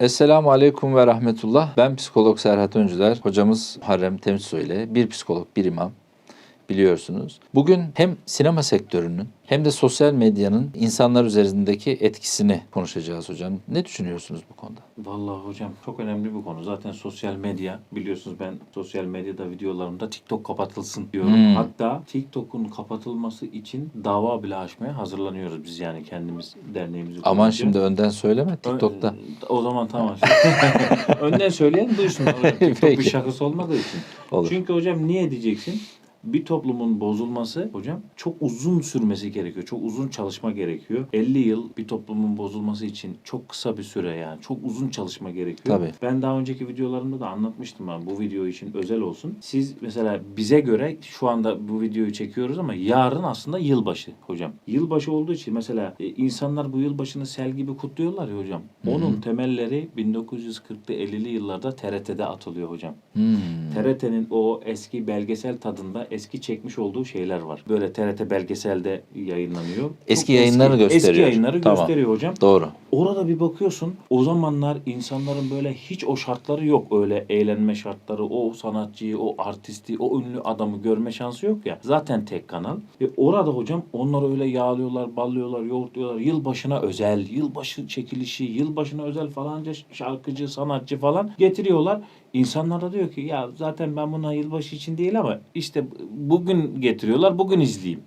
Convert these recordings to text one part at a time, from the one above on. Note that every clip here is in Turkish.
Esselamu Aleyküm ve Rahmetullah. Ben psikolog Serhat Öncüler. Hocamız Muharrem Temizsoy ile bir psikolog, bir imam biliyorsunuz. Bugün hem sinema sektörünün hem de sosyal medyanın insanlar üzerindeki etkisini konuşacağız hocam. Ne düşünüyorsunuz bu konuda? Vallahi hocam çok önemli bir konu. Zaten sosyal medya biliyorsunuz ben sosyal medyada videolarımda TikTok kapatılsın diyorum. Hmm. Hatta TikTok'un kapatılması için dava bile açmaya hazırlanıyoruz biz yani kendimiz derneğimizi Aman kurunca. şimdi önden söyleme TikTok'ta. Ö- O zaman tamam. Önden söyleyen duysun. TikTok bir Peki. şakası olmadığı için. Olur. Çünkü hocam niye diyeceksin? Bir toplumun bozulması hocam çok uzun sürmesi gerekiyor. Çok uzun çalışma gerekiyor. 50 yıl bir toplumun bozulması için çok kısa bir süre yani. Çok uzun çalışma gerekiyor. Tabii. Ben daha önceki videolarımda da anlatmıştım ben bu video için özel olsun. Siz mesela bize göre şu anda bu videoyu çekiyoruz ama yarın aslında yılbaşı hocam. Yılbaşı olduğu için mesela e, insanlar bu yılbaşını sel gibi kutluyorlar ya hocam. Onun temelleri 1940'lı 50'li yıllarda TRT'de atılıyor hocam. Hmm. TRT'nin o eski belgesel tadında eski çekmiş olduğu şeyler var. Böyle TRT belgeselde yayınlanıyor. Eski Çok yayınları Eski gösteriyor. yayınları Tamam. gösteriyor hocam. Doğru. Orada bir bakıyorsun o zamanlar insanların böyle hiç o şartları yok. Öyle eğlenme şartları, o sanatçıyı, o artisti, o ünlü adamı görme şansı yok ya. Zaten tek kanal. Ve orada hocam onları öyle yağlıyorlar, ballıyorlar, yoğurtluyorlar. Yılbaşına özel, yılbaşı çekilişi, yılbaşına özel falanca şarkıcı, sanatçı falan getiriyorlar. İnsanlar da diyor ki ya zaten ben buna yılbaşı için değil ama işte bugün getiriyorlar, bugün izleyeyim.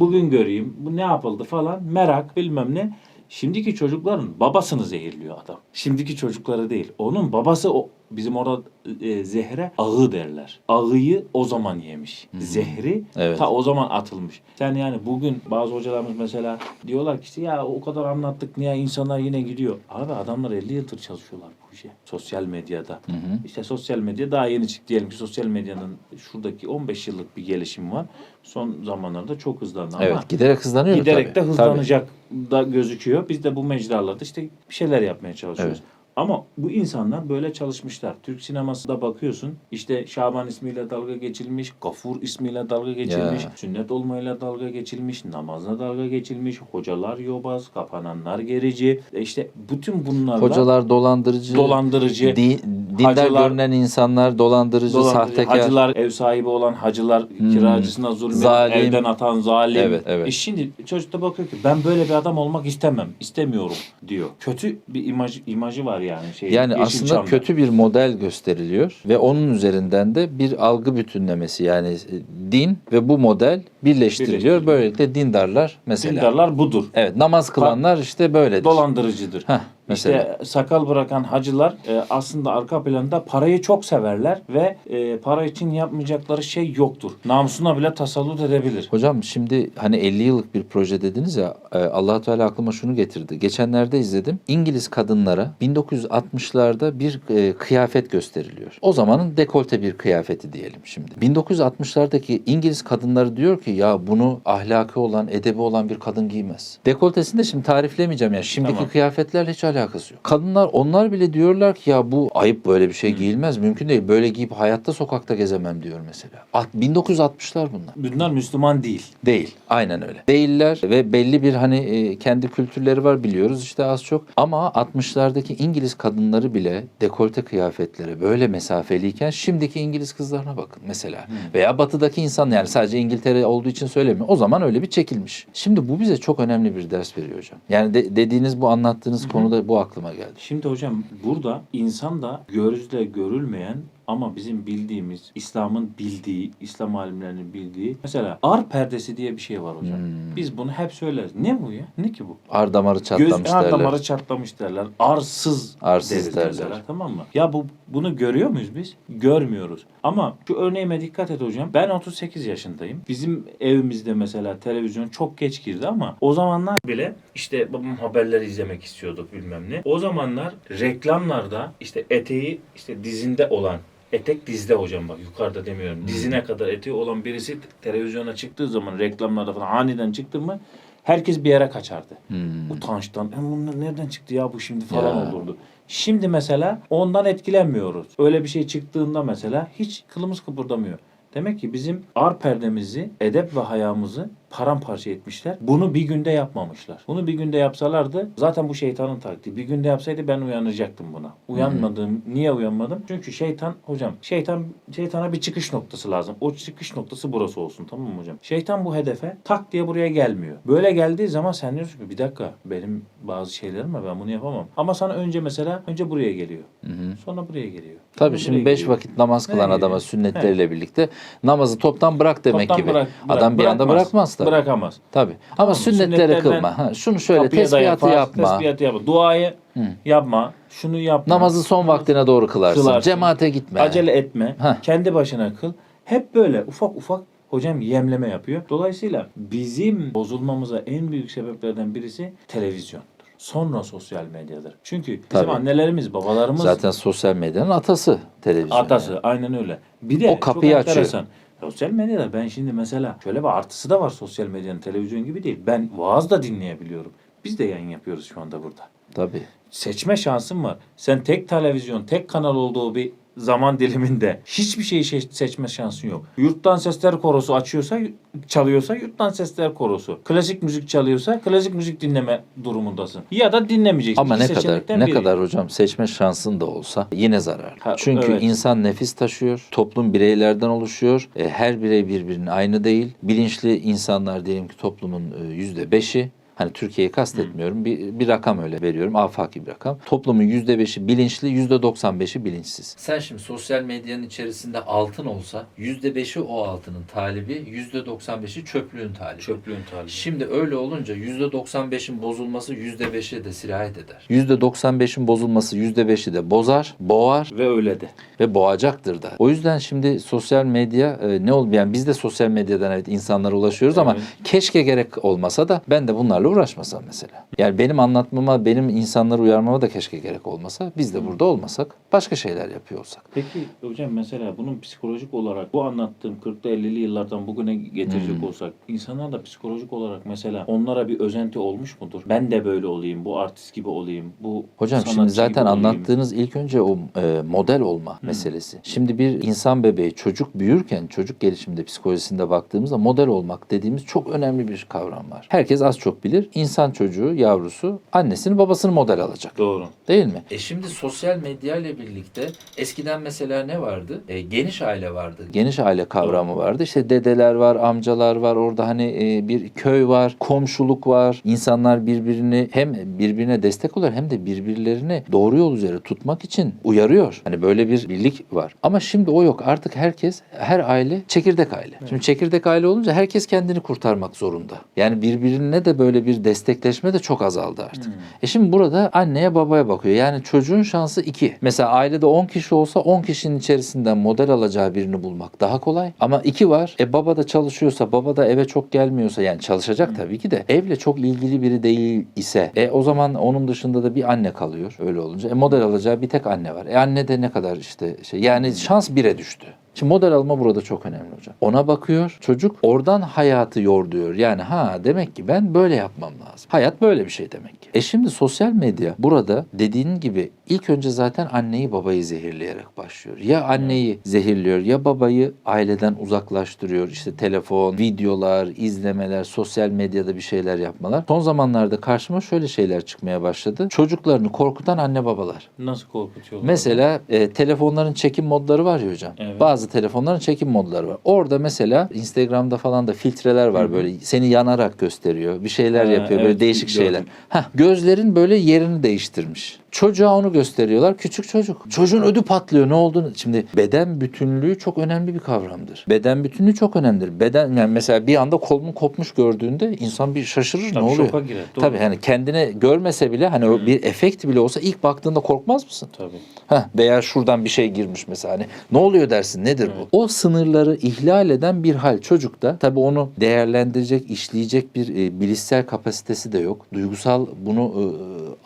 Bugün göreyim, bu ne yapıldı falan merak bilmem ne. Şimdiki çocukların babasını zehirliyor adam. Şimdiki çocukları değil. Onun babası o bizim orada e, zehre ağı derler. Ağıyı o zaman yemiş. Zehri Evet. ta o zaman atılmış. Sen yani bugün bazı hocalarımız mesela diyorlar ki işte ya o kadar anlattık niye insanlar yine gidiyor. Abi adamlar 50 yıldır çalışıyorlar bu işe. Sosyal medyada. İşte sosyal medya daha yeni çıktı. Diyelim ki sosyal medyanın şuradaki 15 yıllık bir gelişimi var. Son zamanlarda çok hızlandı ama Evet giderek hızlanıyor giderek tabii. de hızlanacak da gözüküyor. Biz de bu mecralarda işte bir şeyler yapmaya çalışıyoruz. Evet. Ama bu insanlar böyle çalışmışlar. Türk sinemasında bakıyorsun işte Şaban ismiyle dalga geçilmiş, Gafur ismiyle dalga geçilmiş, Ya. sünnet olmayla dalga geçilmiş, namazla dalga geçilmiş, hocalar yobaz, kapananlar gerici. E işte bütün bunlarla. Hocalar dolandırıcı. dolandırıcı, Di, dindar hacılar- görünen insanlar dolandırıcı, dolandırıcı, sahtekar. hacılar, ev sahibi olan hacılar, kiracısına zulmedip Zalim. evden atan zalim. Evet, evet. E şimdi çocuk da bakıyor ki ben böyle bir adam olmak istemem, istemiyorum diyor. Kötü bir imaj imajı var yani şey. Yani aslında Yeşilçam'da. kötü bir model gösteriliyor ve onun üzerinden de bir algı bütünlemesi yani e, din ve bu model birleştiriliyor. Birleştiriliyor. Böylelikle dindarlar mesela. dindarlar budur. Evet namaz kılanlar işte böyledir. Dolandırıcıdır. Heh, mesela. İşte sakal bırakan hacılar e, aslında arka planda parayı çok severler ve e, para için yapmayacakları şey yoktur. Namusuna bile tasallut edebilir. Hocam şimdi hani 50 yıllık bir proje dediniz ya e, allah Teala aklıma şunu getirdi. Geçenlerde izledim. İngiliz kadınlara 1960'larda bir e, kıyafet gösteriliyor. O zamanın dekolte bir kıyafeti diyelim şimdi. 1960'lardaki İngiliz kadınları diyor ki ya bunu ahlakı olan, edebi olan bir kadın giymez. Dekoltesini de şimdi tariflemeyeceğim yani. Şimdiki Tamam. kıyafetlerle hiç alakası yok. Kadınlar onlar bile diyorlar ki ya bu ayıp böyle bir şey giyilmez. Mümkün değil. Böyle giyip hayatta sokakta gezemem diyor mesela. At- 1960'lar bunlar. Bunlar Müslüman değil. Değil. Aynen öyle. Değiller ve belli bir hani e, kendi kültürleri var biliyoruz işte az çok. Ama 60'lardaki İngiliz kadınları bile dekolte kıyafetleri böyle mesafeliyken şimdiki İngiliz kızlarına bakın mesela. Veya batıdaki insan yani sadece İngiltere olduğu için söylemiyor. O zaman öyle bir çekilmiş. Şimdi bu bize çok önemli bir ders veriyor hocam. Yani de- dediğiniz bu anlattığınız konuda bu aklıma geldi. Şimdi hocam burada insan da gözle görülmeyen ama bizim bildiğimiz, İslam'ın bildiği, İslam alimlerinin bildiği mesela ar perdesi diye bir şey var hocam. Hmm. Biz bunu hep söyleriz. Ne bu ya? Ne ki bu? Ar damarı çatlamış Göz ha, derler. damarı çatlamış derler. Arsız, Arsız deriz derler. mesela, tamam mı? Ya bu bunu görüyor muyuz biz? Görmüyoruz. Ama şu örneğime dikkat et hocam. Ben 38 yaşındayım. Bizim evimizde mesela televizyon çok geç girdi ama o zamanlar bile işte babam haberleri izlemek istiyorduk bilmem ne. O zamanlar reklamlarda işte eteği işte dizinde olan Etek dizde hocam bak yukarıda demiyorum. Dizine kadar eteği olan birisi televizyona çıktığı zaman reklamlarda falan aniden çıktı mı herkes bir yere kaçardı. Hmm. Utançtan. E bunlar nereden çıktı ya bu şimdi falan Ya. olurdu. Şimdi mesela ondan etkilenmiyoruz. Öyle bir şey çıktığında mesela hiç kılımız kıpırdamıyor. Demek ki bizim ar perdemizi, edep ve hayamızı paramparça etmişler. Bunu bir günde yapmamışlar. Bunu bir günde yapsalardı zaten bu şeytanın taktiği. Bir günde yapsaydı ben uyanacaktım buna. Uyanmadım. Niye uyanmadım? Çünkü şeytan hocam şeytan şeytana bir çıkış noktası lazım. O çıkış noktası burası olsun tamam mı hocam? Şeytan bu hedefe tak diye buraya gelmiyor. Böyle geldiği zaman sen diyorsun ki bir dakika benim bazı şeylerim var ben bunu yapamam. Ama sana önce mesela önce buraya geliyor. Sonra buraya geliyor. Tabii Sonra şimdi beş geliyor. vakit namaz kılan Nereye adama sünnetleriyle birlikte namazı toptan bırak demek Toptan gibi. bırak- bırak- Adam bir anda bırakmaz. Bırakmaz tabii. Bırakamaz. Tabii. Ama Tamam, sünnetleri kılma. Ha, şunu şöyle tesbihatı dayan, yapma. Tesbihatı yapma. Duayı yapma. Şunu yapma. Namazı son vaktine doğru kılarsın. Kılarsın. Cemaate gitme. Acele etme. Heh. Kendi başına kıl. Hep böyle ufak ufak hocam yemleme yapıyor. Dolayısıyla bizim bozulmamıza en büyük sebeplerden birisi televizyondur. Sonra sosyal medyadır. Çünkü bizim Tabii. annelerimiz, babalarımız Zaten sosyal medyanın atası televizyon. atası yani. aynen öyle. Bir de O kapıyı çok açıyor. Sosyal medyada ben şimdi mesela şöyle bir artısı da var sosyal medyanın televizyon gibi değil. Ben vaaz da dinleyebiliyorum. Biz de yayın yapıyoruz şu anda burada. Tabii. seçme şansın var. Sen tek televizyon, tek kanal olduğu bir zaman diliminde hiçbir şeyi şe- seçme şansın yok. Yurttan Sesler Korosu açıyorsa, çalıyorsa Yurttan Sesler Korosu. Klasik müzik çalıyorsa klasik müzik dinleme durumundasın. Ya da dinlemeyeceksin. Ama İki ne kadar ne biri. kadar hocam seçme şansın da olsa yine zarar. Ha, Çünkü evet. insan nefis taşıyor. Toplum bireylerden oluşuyor. E, her birey birbirinin aynı değil. Bilinçli insanlar diyelim ki toplumun e, yüzde beşi Hani Türkiye'yi kastetmiyorum. Bir, bir rakam öyle veriyorum. Afaki bir rakam. Toplumun yüzde beşi bilinçli, yüzde doksan beşi bilinçsiz. Sen şimdi sosyal medyanın içerisinde altın olsa yüzde beşi o altının talibi, yüzde doksan beşi çöplüğün talibi. Çöplüğün talibi. Şimdi öyle olunca %95'in bozulması %5'e de sirayet eder. %95'in bozulması %5'i de bozar, boğar Ve öyle de. ve boğacaktır da. O yüzden şimdi sosyal medya e, ne oldu? Yani biz de sosyal medyadan evet insanlara ulaşıyoruz ama Evet. keşke gerek olmasa da ben de bunlarla uğraşmasam mesela. Yani benim anlatmama, benim insanları uyarmama da keşke gerek olmasa. Biz de burada olmasak, başka şeyler yapıyor olsak. Peki hocam mesela bunun psikolojik olarak bu anlattığım 40'lı 50'li yıllardan bugüne getirecek Hmm. olsak insanlar da psikolojik olarak mesela onlara bir özenti olmuş mudur? Ben de böyle olayım, bu artist gibi olayım, bu Hocam şimdi zaten olayım. anlattığınız ilk önce o e, model olma meselesi. Şimdi bir insan bebeği çocuk büyürken çocuk gelişiminde psikolojisinde baktığımızda model olmak dediğimiz çok önemli bir kavram var. Herkes az çok bilir. İnsan çocuğu, yavrusu annesini babasını model alacak. Doğru. Değil mi? E şimdi sosyal medya ile birlikte eskiden mesela ne vardı? E, geniş aile vardı. Geniş aile kavramı vardı. İşte dedeler var, amcalar var. Orada hani e, bir köy var, komşuluk var. İnsanlar birbirini hem birbirine destek oluyor hem de birbirlerini doğru yol üzere tutmak için uyarıyor. Hani böyle bir birlik var. Ama şimdi o yok. Artık herkes, her aile çekirdek aile. Şimdi çekirdek aile olunca herkes kendini kurtarmak zorunda. Yani birbirine de böyle bir destekleşme de çok azaldı artık. E şimdi burada anneye babaya bakıyor. Yani çocuğun şansı iki. Mesela ailede 10 kişi olsa 10 kişinin içerisinden model alacağı birini bulmak daha kolay. Ama iki var. E baba da çalışıyorsa, baba da eve çok gelmiyorsa yani çalışacak tabii ki de evle çok ilgili biri değil ise e o zaman onun dışında da bir anne kalıyor öyle olunca. E model alacağı bir tek anne var. E anne de ne kadar işte şey yani şans bire düştü. Şimdi model alma burada çok önemli hocam. Ona bakıyor çocuk oradan hayatı yorduyor. Yani ha demek ki ben böyle yapmam lazım. Hayat böyle bir şey demek ki. E şimdi sosyal medya burada dediğin gibi ilk önce zaten anneyi babayı zehirleyerek başlıyor. Ya anneyi zehirliyor ya babayı aileden uzaklaştırıyor. İşte telefon, videolar, izlemeler, sosyal medyada bir şeyler yapmalar. Son zamanlarda karşıma şöyle şeyler çıkmaya başladı. Çocuklarını korkutan anne babalar. Nasıl korkutuyorlar? Mesela e, telefonların çekim modları var ya hocam. Evet. Bazı telefonların çekim modları var. Orada mesela Instagram'da falan da filtreler var böyle. Seni yanarak gösteriyor. Bir şeyler Ha, yapıyor. evet, böyle değişik gördüm. şeyler. Heh, gözlerin böyle yerini değiştirmiş. Çocuğa onu gösteriyorlar. Küçük çocuk. Çocuğun ödü patlıyor. Ne olduğunu. Şimdi beden bütünlüğü çok önemli bir kavramdır. Beden bütünlüğü çok önemlidir. Beden yani mesela bir anda kolun kopmuş gördüğünde insan bir şaşırır Tabii ne oluyor? şoka girer, doğru. Tabii hani kendine görmese bile hani o bir efekt bile olsa ilk baktığında korkmaz mısın? Tabii. Heh, veya şuradan bir şey girmiş mesela hani ne oluyor dersin nedir bu? O sınırları ihlal eden bir hal çocukta tabii onu değerlendirecek, işleyecek bir e, bilişsel kapasitesi de yok. Duygusal bunu e,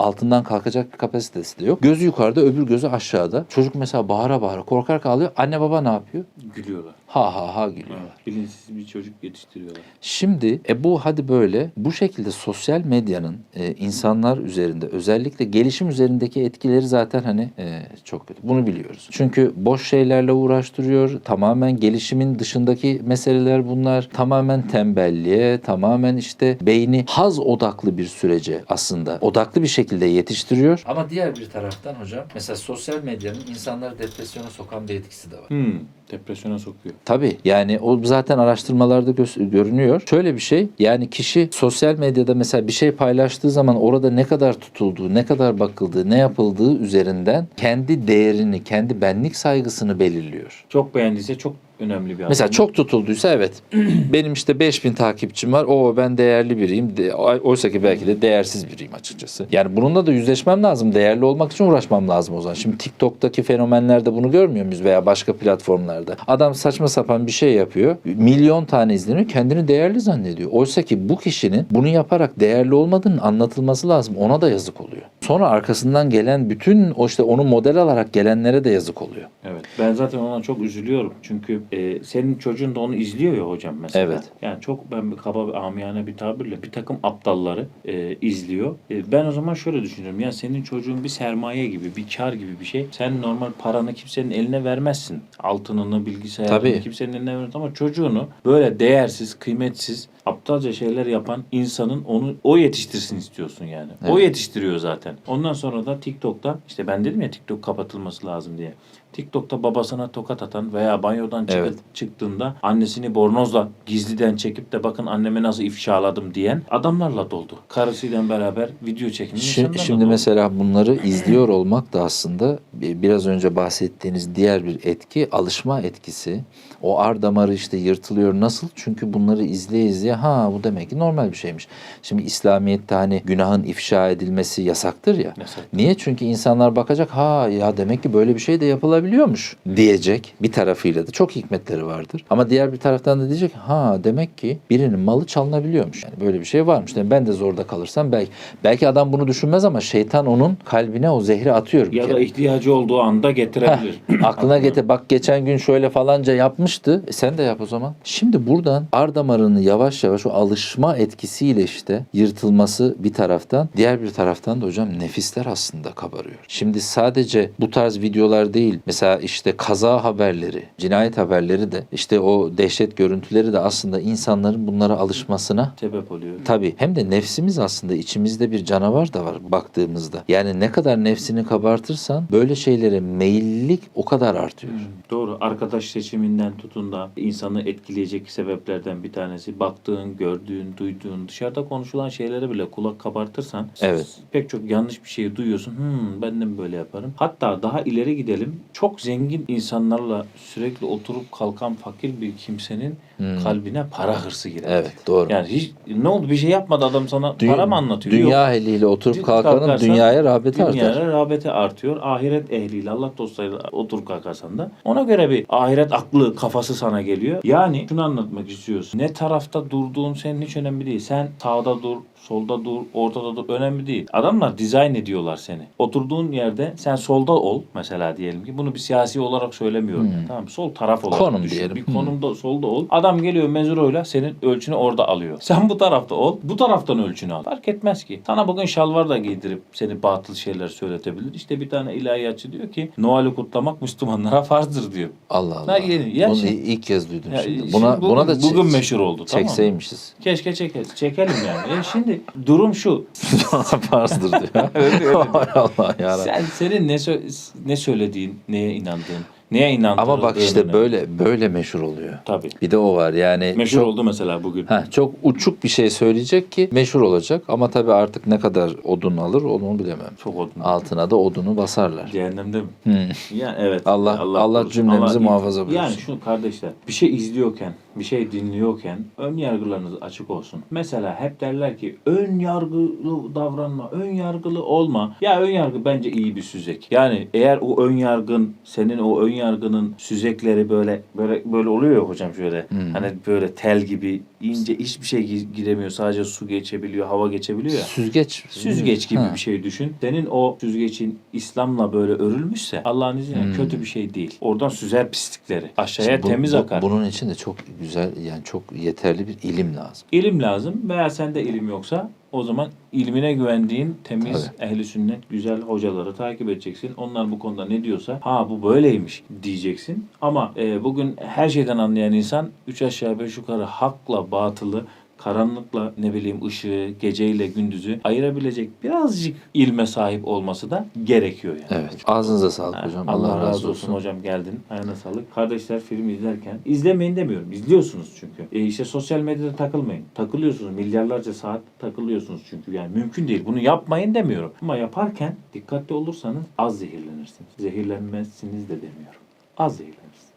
altından kalkacak bir kapasitesi de yok. Gözü yukarıda öbür gözü aşağıda. Çocuk mesela bağıra bağıra korkarak ağlıyor. Anne baba ne yapıyor? Gülüyorlar. Ha ha ha gülüyorlar. Bilinçsiz bir çocuk yetiştiriyorlar. Şimdi e bu hadi böyle bu şekilde sosyal medyanın e, insanlar üzerinde özellikle gelişim üzerindeki etkileri zaten hani e, çok kötü. Bunu biliyoruz. Çünkü boş şeylerle uğraştırıyor. Tamamen gelişimin dışındaki meseleler bunlar. Tamamen tembelliğe, tamamen işte beyni haz odaklı bir sürece aslında odaklı bir şekilde yetiştiriyor. Ama diğer bir taraftan hocam mesela sosyal medyanın insanları depresyona sokan bir etkisi de var. Hmm, depresyona sokuyor. Tabii yani o zaten araştırmalarda gö- görünüyor. Şöyle bir şey yani kişi sosyal medyada mesela bir şey paylaştığı zaman orada ne kadar tutulduğu, ne kadar bakıldığı, ne yapıldığı üzerinden kendi değerini, kendi benlik saygısını belirliyor. Çok beğendiyse çok önemli bir adam. Mesela çok tutulduysa evet benim işte 5000 takipçim var. O ben değerli biriyim. De, oysa ki belki de değersiz biriyim açıkçası. Yani bununla da yüzleşmem lazım. Değerli olmak için uğraşmam lazım o zaman. Şimdi TikTok'taki fenomenlerde bunu görmüyor muyuz veya başka platformlarda? Adam saçma sapan bir şey yapıyor. Milyon tane izleniyor. Kendini değerli zannediyor. Oysa ki bu kişinin bunu yaparak değerli olmadığının anlatılması lazım. Ona da yazık oluyor. Sonra arkasından gelen bütün o işte onu model alarak gelenlere de yazık oluyor. Evet. Ben zaten ona çok üzülüyorum. Çünkü e, senin çocuğun da onu izliyor ya hocam mesela. Evet. Yani çok ben bir kaba bir amiyane bir tabirle bir takım aptalları e, izliyor. E, ben o zaman şöyle düşünüyorum. Ya senin çocuğun bir sermaye gibi, bir kar gibi bir şey. Sen normal paranı kimsenin eline vermezsin. Altınını, bilgisayarını Tabii. kimsenin eline vermez ama çocuğunu böyle değersiz, kıymetsiz, aptalca şeyler yapan insanın onu o yetiştirsin istiyorsun yani. O Evet. yetiştiriyor zaten. Ondan sonra da TikTok'ta işte ben dedim ya TikTok kapatılması lazım diye. TikTok'ta babasına tokat atan veya banyodan çıkıp Evet. çıktığında annesini bornozla gizliden çekip de bakın annemi nasıl ifşaladım diyen adamlarla doldu. Karısıyla beraber video çeken Şi- insanlarla Şimdi doldu. mesela bunları izliyor olmak da aslında bi- biraz önce bahsettiğiniz diğer bir etki alışma etkisi. O ar damarı işte yırtılıyor nasıl? Çünkü bunları izleye izleye ha bu demek ki normal bir şeymiş. Şimdi İslamiyet'te hani günahın ifşa edilmesi yasaktır ya. Yasak. Niye? Çünkü insanlar bakacak ha ya demek ki böyle bir şey de yapılabiliyormuş diyecek bir tarafıyla da çok hikmetleri vardır. Ama diğer bir taraftan da diyecek ha demek ki birinin malı çalınabiliyormuş. Yani böyle bir şey varmış. Yani ben de zorda kalırsam belki belki adam bunu düşünmez ama şeytan onun kalbine o zehri atıyor bir ya kere. da ihtiyacı olduğu anda getirebilir. Aklına getir bak geçen gün şöyle falanca yapmıştı. E sen de yap o zaman. Şimdi buradan ar damarını yavaş yavaş o alışma etkisiyle işte yırtılması bir taraftan diğer bir taraftan da hocam nefisler aslında kabarıyor. Şimdi sadece bu tarz videolar değil mesela işte kaza haberleri, cinayet haberleri de işte o dehşet görüntüleri de aslında insanların bunlara alışmasına Sebep oluyor. Tabii hem de nefsimiz aslında içimizde bir canavar da var baktığımızda. Yani ne kadar nefsini kabartırsan böyle şeylere meyillilik o kadar artıyor. Hmm, Doğru. Arkadaş seçiminden tutun da insanı etkileyecek sebeplerden bir tanesi baktığın, gördüğün, duyduğun, dışarıda konuşulan şeylere bile kulak kabartırsan Evet. pek çok yanlış bir şeyi duyuyorsun. Hmm, ben de mi böyle yaparım? Hatta daha ileri gidelim. Çok zengin insanlarla sürekli oturup kalkan fakir bir kimsenin Hmm. kalbine para hırsı girer. Evet doğru. Yani hiç ne oldu bir şey yapmadı adam sana Dü- para mı anlatıyor? Yok. Dünya eliyle oturup Dü- kalkanın kalkarsan dünyaya rağbeti Dünyaya artar. rağbeti artıyor. Ahiret ehliyle Allah dostlarıyla oturup kalkarsan da ona göre bir ahiret aklı kafası sana geliyor. Yani şunu anlatmak istiyorsun. Ne tarafta durduğun senin hiç önemli değil. Sen sağda dur, solda dur, ortada dur önemli değil. Adamlar dizayn ediyorlar seni. Oturduğun yerde sen solda ol mesela diyelim ki. Bunu bir siyasi olarak söylemiyorum. Hmm. yani, Tamam? Sol taraf olarak Konum düşün. diyelim. Bir Hmm. konumda solda ol. Adam geliyor mezuroyla senin ölçünü orada alıyor. Sen bu tarafta ol. Bu taraftan ölçünü al. Fark etmez ki. Sana bugün şalvar da giydirip seni batıl şeyler söyletebilir. İşte bir tane ilahiyatçı diyor ki Noel'i kutlamak Müslümanlara farzdır diyor. Allah Allah. Yeni- ya Bunu ilk kez duydum Ya, şimdi. Buna bugün, buna da çek- bugün meşhur oldu. Tamam çekseymişiz. Keşke çeke, çekelim yani. E şimdi durum şu. Farzdır diyor. Öyle, öyle. Allah ya. Sen senin ne sö- ne söylediğin, neye inandığın, neye inandığın. Ama bak işte böyle böyle meşhur oluyor. Tabii. Bir de o var yani. Meşhur çok- oldu mesela bugün. Heh, çok uçuk bir şey söyleyecek ki meşhur olacak ama tabii artık ne kadar odun alır onu bilemem. Çok odun. Altına da odunu basarlar. Cehennemde mi? Hmm. Yani evet. Allah- Allah korusun. cümlemizi Allah- muhafaza buyursun. Yani şu kardeşler bir şey izliyorken bir şey dinliyorken ön yargılarınız açık olsun. Mesela hep derler ki ön yargılı davranma, ön yargılı olma. Ya ön yargı bence iyi bir süzek. Yani eğer o ön yargın senin o ön yargının süzekleri böyle böyle böyle oluyor ya hocam şöyle. Hani böyle tel gibi ince hiçbir şey gi- giremiyor. Sadece su geçebiliyor, hava geçebiliyor ya. Süzgeç. Süzgeç gibi Ha. bir şey düşün. Senin o süzgeçin İslam'la böyle örülmüşse Allah'ın izniyle kötü bir şey değil. Oradan süzer pislikleri. Aşağıya Şimdi bu- temiz bu- akar. Bunun için de çok güzel yani çok yeterli bir ilim lazım. İlim lazım veya sende ilim yoksa o zaman ilmine güvendiğin temiz ehli sünnet güzel hocaları takip edeceksin. Onlar bu konuda ne diyorsa ha bu böyleymiş diyeceksin. Ama e, bugün her şeyden anlayan insan üç aşağı beş yukarı hakla batılı karanlıkla ne bileyim ışığı, geceyle gündüzü ayırabilecek birazcık ilme sahip olması da gerekiyor yani. Evet. Ağzınıza sağlık Ha, hocam. Allah, razı olsun hocam geldin. Ayağına sağlık. Kardeşler film izlerken izlemeyin demiyorum. İzliyorsunuz çünkü. E işte sosyal medyada takılmayın. Takılıyorsunuz. Milyarlarca saat takılıyorsunuz çünkü. Yani mümkün değil. Bunu yapmayın demiyorum. Ama yaparken dikkatli olursanız az zehirlenirsiniz. Zehirlenmezsiniz de demiyorum. Az zehirlenirsiniz.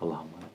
Allah'a emanet.